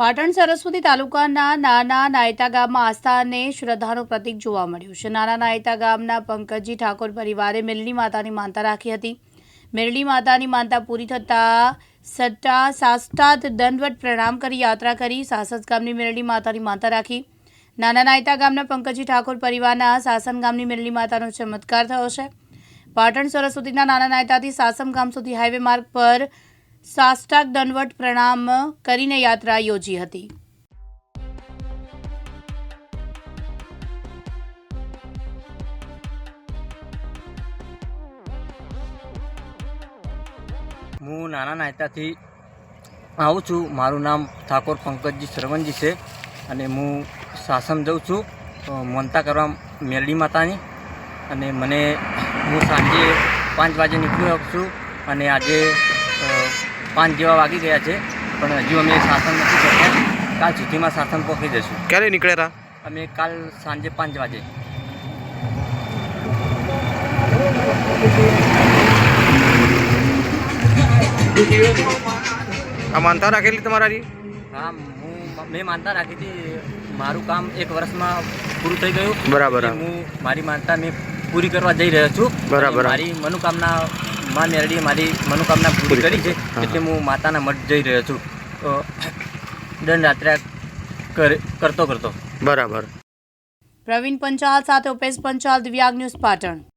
પાટણ સરસ્વતી તાલુકાના નાના નાયતા ગામમાં આસ્થા અને શ્રદ્ધાનું પ્રતીક જોવા મળ્યું છે. નાના નાયતા ગામના પંકજજી ઠાકોર પરિવારે મેલડી માતાની માનતા રાખી હતી. મેરળી માતાની માનતા પૂરી થતાં સટ્ટા સાષ્ટાત દંડવટ પ્રણામ કરી, યાત્રા કરી, સાસસ ગામની મેરળી માતાની માનતા રાખી. નાના નાયતા ગામના પંકજજી ઠાકોર પરિવારના સાસન ગામની મેરળી માતાનો ચમત્કાર થયો છે. પાટણ સરસ્વતીના નાના નાયતાથી સાસમ ગામ સુધી હાઈવે માર્ગ પર સાષ્ટાક દંડવટ પ્રણામ કરીને યાત્રા યોજી હતી. હું નાના નાયતાથી આવું છું. મારું નામ ઠાકોર પંકજજી શ્રવણજી છે અને હું સાસમ જાઉં છું મોનતા કરવા મેરડી માતાની. અને મને હું સાંજે પાંચ વાગે નીકળ્યો છું અને આજે પાંચ જેવા વાગી ગયા છે પણ હજુ અમે શાસન નથી કરતા કાલ સુધીમાં સાસણ પહોંચી જશું. ક્યારે નીકળ્યા અમે કાલ સાંજે પાંચ વાગે. આ માનતા રાખેલી તમારાની હા હું મેં માનતા રાખી હતી. મારું કામ એક વર્ષમાં પૂરું થઈ ગયું. બરાબર. હું. મારી માનતા મેં પૂરી કરવા જઈ રહ્યો છું. બરાબર. મારી મનોકામના માં મેરડીએ મારી મનોકામના પૂરી કરી છે હા. એટલે હું. માતાના મઠ જઈ રહ્યો છું. તો દંડ યાત્રા કર- કરતો કરતો બરાબર. પ્રવીણ પંચાલ સાથે ઉપેશ પંચાલ દિવ્યાંગ ન્યૂઝ પાટણ.